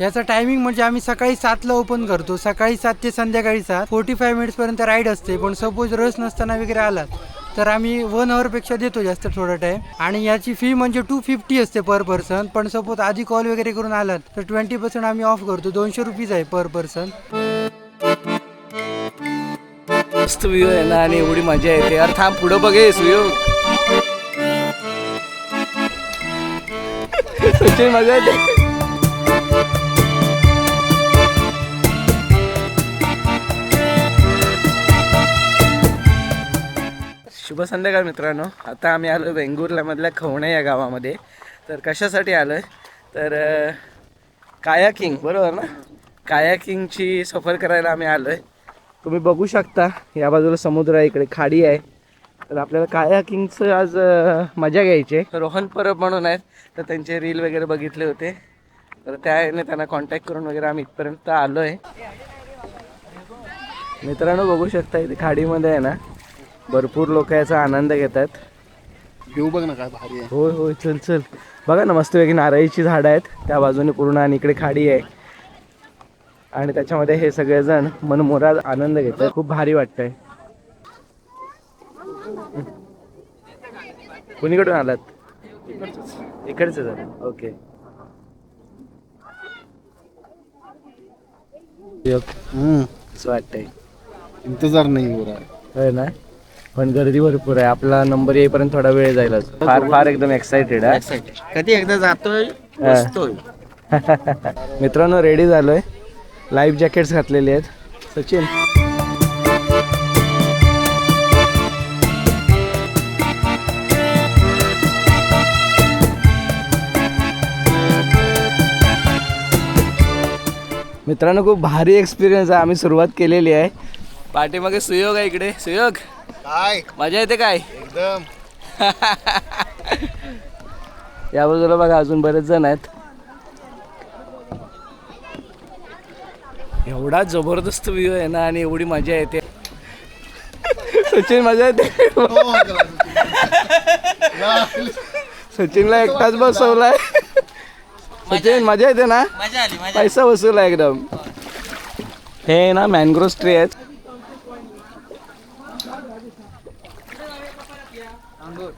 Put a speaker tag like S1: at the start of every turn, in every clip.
S1: याचा टायमिंग म्हणजे आम्ही सकाळी सातला ओपन करतो. सकाळी सात ते संध्याकाळी सात. फोर्टी फाय मिनिट्स पर्यंत राईड असते. पण सपोज रस नसताना वगैरे आलात तर आम्ही वनपेक्षा देतो जास्त थोडा टाइम आणि याची फी म्हणजे टू फिफ्टी असते पर पर्सन पण सपोज आधी कॉल वगैरे करून आलात तर ट्वेंटी पर्सेंट आम्ही ऑफ करतो. दोनशे रुपीज आहे पर पर्सन
S2: मस्त व्ह्यू आहे ना आणि एवढी मजा येते. यार थांब पुढं बघेस व्ह्यू मजा येते. शुभ संध्याकाळ मित्रांनो. आता आम्ही आलो आहे मधल्या खवणे या गावामध्ये. तर कशासाठी आलो आहे तर कायाकिंग बरोबर ना? कायाकिंगची सफर करायला आम्ही आलो आहे तुम्ही बघू शकता या बाजूला समुद्र आहे इकडे खाडी आहे. तर आपल्याला कायाकिंगचं आज मजा घ्यायची आहे. रोहन परब म्हणून आहेत तर त्यांचे रील वगैरे बघितले होते. तर त्या त्यांना कॉन्टॅक्ट करून वगैरे आम्ही इथपर्यंत आलो आहे मित्रांनो बघू शकता इथे खाडीमध्ये आहे ना? भरपूर लोक याचा आनंद घेतात.
S3: व्ह्यू बघ ना काय भारी आहे.
S2: होय होय चल चल. बघा ना मस्तपैकी नारळीची झाडं आहेत. त्या बाजूने पूर्ण आणि इकडे खाडी आहे. आणि त्याच्यामध्ये हे सगळेजण मनमोराद आनंद घेतात. खूप भारी वाटतंय. कुणीकडून आलात? इकडचे जण ओके.
S3: हम्म.
S2: असं वाटतंय.
S3: इंतजार नाही हो रहा है.
S2: ना? पण गर्दी भरपूर आहे. आपला नंबर येईपर्यंत थोडा वेळ जाईल अजून. फार फार एकदम एक्साइटेड आहे.
S4: कधी एकदा जातोय बसतोय.
S2: मित्रांनो रेडी झालोय. लाईफ जॅकेट्स घातलेले आहेत. सचिन. मित्रांनो खूप भारी एक्सपिरियन्स आहे. आम्ही सुरुवात केलेली आहे. पाठीमागे सुयोग आहे इकडे. सुयोग.
S3: काय?
S2: मजा येते काय?
S3: एकदम.
S2: या बाजूला बघा अजून बरेच जण आहेत. एवढा जबरदस्त व्ह्यू आहे ना आणि एवढी मजा येते. सचिन मजा येते? सचिनला एकटाच बसवलाय. सचिन मजा येते ना?
S4: मजा आली मजा
S2: पैसा वसूल आहे एकदम. हे ना मॅनग्रोव ट्री आहेत.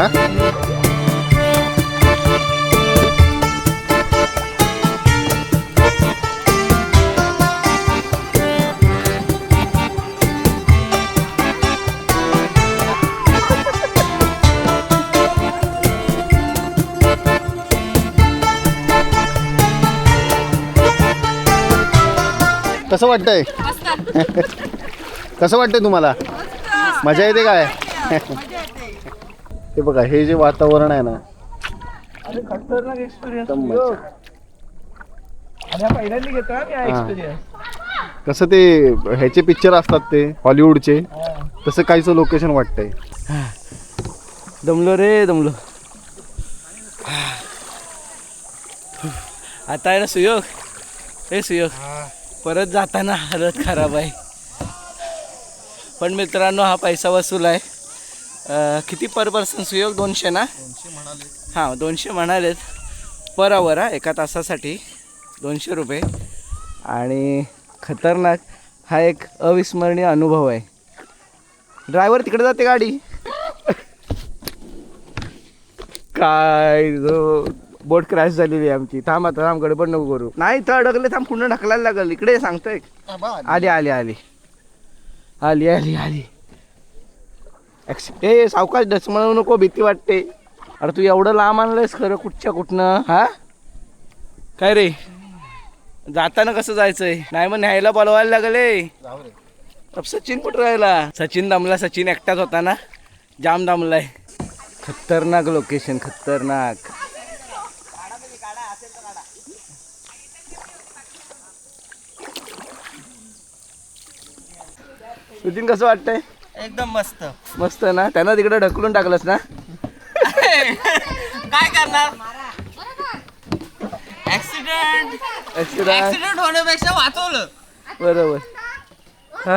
S2: हा?
S3: कसं वाटतंय? कसं वाटतंय तुम्हाला? मजा येते काय? हे बघा हे जे वातावरण आहे ना
S2: अरे खतरनाक एक्सपिरियन्स
S3: एकदम मजा.
S2: आणि पहिल्यांदा घेतो मी हा
S3: हा.
S2: एक्सपिरियन्स
S3: कसं ते ह्याचे पिक्चर असतात ते हॉलिवूडचे तसं काहीचं लोकेशन वाटतंय.
S2: दमलो रे दमलो. आता आहे ना सुयोग. हे सुयोग. परत जाताना हालत खराब आहे. पण मित्रांनो हा पैसा वसूल आहे. अं, किती पर पर्सन सुयोग? दोनशे ना? हां दोनशे म्हणालेत. पर आवर हा एका तासासाठी. दोनशे रुपये. आणि खतरनाक हा एक अविस्मरणीय अनुभव आहे. ड्रायव्हर तिकडे जाते गाडी. काय जो बोट क्रॅश झालेली आहे आमची. थांब आता थांब गडबड नको करू. नाही तर अडकले थांब पुन्हा ढकलायला लागल. इकडे सांगतोय. आली आली आली. आली आली आली. ए सावकाश डचमळू नको भीती वाटते. अरे तू एवढं लांब आणलंयस खरं कुठच्या कुठनं हा? काय रे? जाताना कसं जायचंय? नाही मग न्यायला बोलवायला लागले सचिन कुठं राहिला? सचिन दमला सचिन एकटाच होता ना? जाम दमलाय. खतरनाक लोकेशन खतरनाक. नितीन कसं वाटतंय?
S4: एकदम मस्त.
S2: मस्त ना? त्यांना तिकडे ढकलून टाकलंस ना?
S4: काय करणार? ऍक्सिडेंट
S2: ऍक्सिडेंट
S4: ऍक्सिडेंट होण्यापेक्षा वाचवलं.
S2: बरोबर. हा.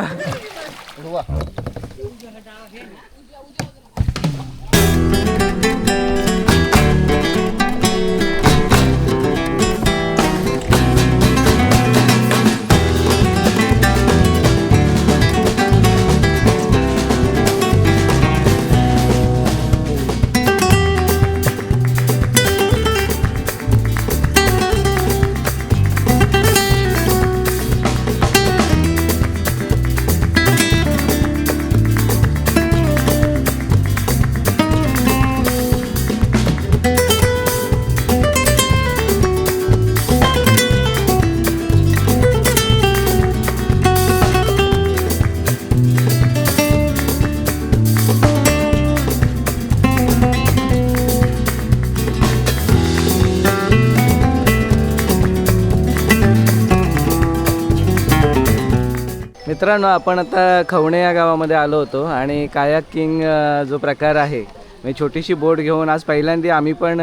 S2: मित्रांनो आपण आता खवणे या गावामध्ये आलो होतो आणि कायाक किंग जो प्रकार आहे म्हणजे छोटीशी बोट घेऊन आज पहिल्यांदा आम्ही पण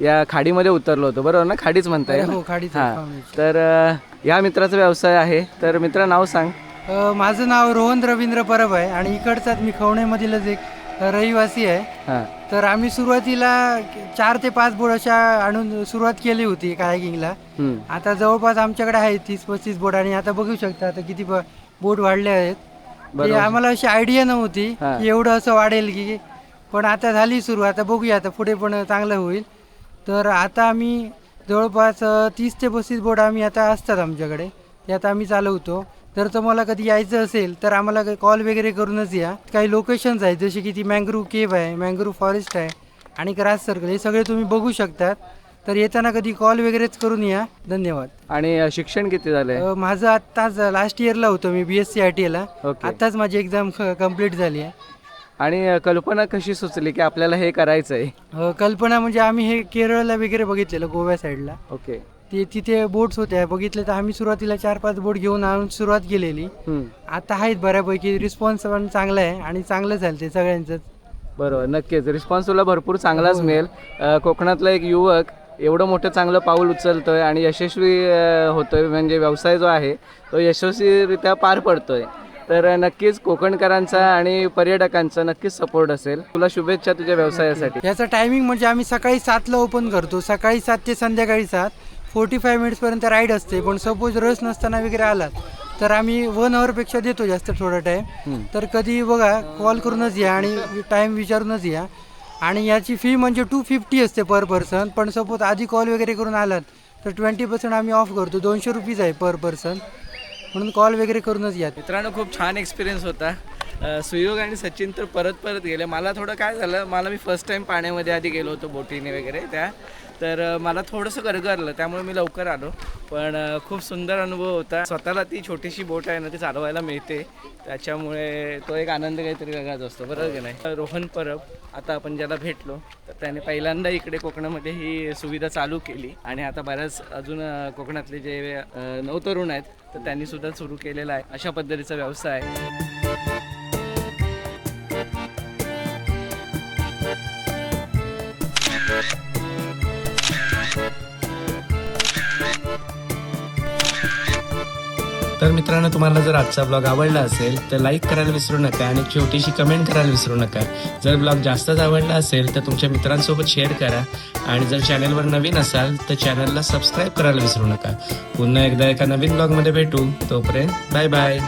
S2: या खाडीमध्ये उतरलो होतो. बरोबर ना? खाडीच म्हणताय?
S1: हो खाडीचं
S2: हां. तर या मित्राचा व्यवसाय आहे. तर मित्र नाव सांग.
S1: माझं नाव रोहन रवींद्र परब आहे आणि इकडचाच मी खवणेमधीलच एक रहिवासी आहे.
S2: हां.
S1: तर आम्ही सुरुवातीला चार ते पाच बोट अशा आणून सुरुवात केली होती कायाकिंगला
S2: हम्म.
S1: आता जवळपास आमच्याकडे आहे तीस पस्तीस बोट आणि आता बघू शकता आता किती ब- बोट वाढले आहेत. ते
S2: बरोबर.
S1: आम्हाला अशी आयडिया नव्हती
S2: हा.
S1: की एवढं असं वाढेल की पण आता झाली सुरू. आता बघूया आता पुढे पण चांगलं होईल. तर आता आम्ही जवळपास अ, तीस ते पस्तीस बोट आम्ही आता असतात आमच्याकडे. ते आता आम्ही चालवतो. तर तुम्हाला कधी यायचं असेल तर आम्हाला कॉल वगैरे करूनच या. काही लोकेशन्स आहेत जसे की ती मँग्रोव केव्ह आहे मँग्रोव फॉरेस्ट आहे आणि ग्रास सर्कल हे सगळे तुम्ही बघू शकतात. तर येताना कधी कॉल वगैरेच करून या. धन्यवाद.
S2: आणि शिक्षण किती झालंय?
S1: अ, माझं आत्ताच लास्ट इयरला होतो मी B S C I T एला. आत्ताच माझी एक्झाम कंप्लीट झाली आहे.
S2: आणि कल्पना कशी सुचली की आपल्याला हे करायचं आहे
S1: कल्पना म्हणजे आम्ही हे केरळला वगैरे बघितलेलं गोव्या साईडला
S2: ओके.
S1: ते तिथे बोट्स होत्या बघितले तर आम्ही सुरुवातीला चार पाच बोट घेऊन आणून सुरुवात केलेली. आता आहेत बऱ्यापैकी रिस्पॉन्स पण चांगला आहे आणि चांगलं झालं ते सगळ्यांचंच.
S2: बरोबर नक्कीच. रिस्पॉन्स तुला भरपूर चांगलाच मिळेल. अ, कोकणातला एक युवक एवढं मोठं चांगलं पाऊल उचलतोय आणि यशस्वी होतोय म्हणजे व्यवसाय जो आहे तो यशस्वीरित्या पार पडतोय. तर नक्कीच कोकणकरांचा आणि पर्यटकांचा नक्कीच सपोर्ट असेल. तुला शुभेच्छा तुझ्या व्यवसायासाठी.
S1: याचा टायमिंग म्हणजे आम्ही सकाळी सातला ओपन करतो. सकाळी सात ते संध्याकाळी सात. फोर्टी फाय मिनिट्सपर्यंत राईड असते. पण सपोज रस नसताना वगैरे आलात तर आम्ही वन आवरपेक्षा देतो जास्त थोडा टाईम तर कधी बघा कॉल करूनच या आणि टाईम विचारूनच या. आणि याची फी म्हणजे टू फिफ्टी असते पर पर्सन पण सपोज आधी कॉल वगैरे करून आलात तर ट्वेंटी पर्सेंट आम्ही ऑफ करतो. दोनशे रुपीज आहे पर पर्सन म्हणून कॉल वगैरे करूनच या.
S2: मित्रांनो खूप छान एक्सपिरियन्स होता. सुयोग आणि सचिन तर परत परत गेले. मला थोडं काय झालं मला मी फर्स्ट टाइम पाण्यामध्ये आधी गेलो होतो बोटीने वगैरे त्या. तर मला थोडंसं गरगरलं त्यामुळे मी लवकर आलो. पण खूप सुंदर अनुभव होता. स्वतःला ती छोटीशी बोट आहे ना ती चालवायला मिळते. त्याच्यामुळे तो एक आनंद काहीतरी वेगळाच असतो. बरोबर की नाही? रोहन परब आता आपण ज्याला भेटलो तर त्याने पहिल्यांदा इकडे कोकणामध्ये ही सुविधा चालू केली. आणि आता बऱ्याच अजून कोकणातले जे नवतरुण आहेत तर त्यांनी सुद्धा सुरू केलेला आहे. अशा पद्धतीचा व्यवसाय
S5: मित्रांनो तुम्हाला जर आजचा ब्लॉग आवडला असेल तर लाईक करायला विसरू नका आणि छोटीशी कमेंट करायला विसरू नका. जर ब्लॉग जास्तच आवडला असेल तर तुमच्या मित्रांसोबत शेअर करा. आणि जर चॅनलवर नवीन असाल तर चॅनलला सबस्क्राईब करायला विसरू नका. पुन्हा एकदा एका नवीन ब्लॉगमध्ये भेटू. तोपर्यंत बाय बाय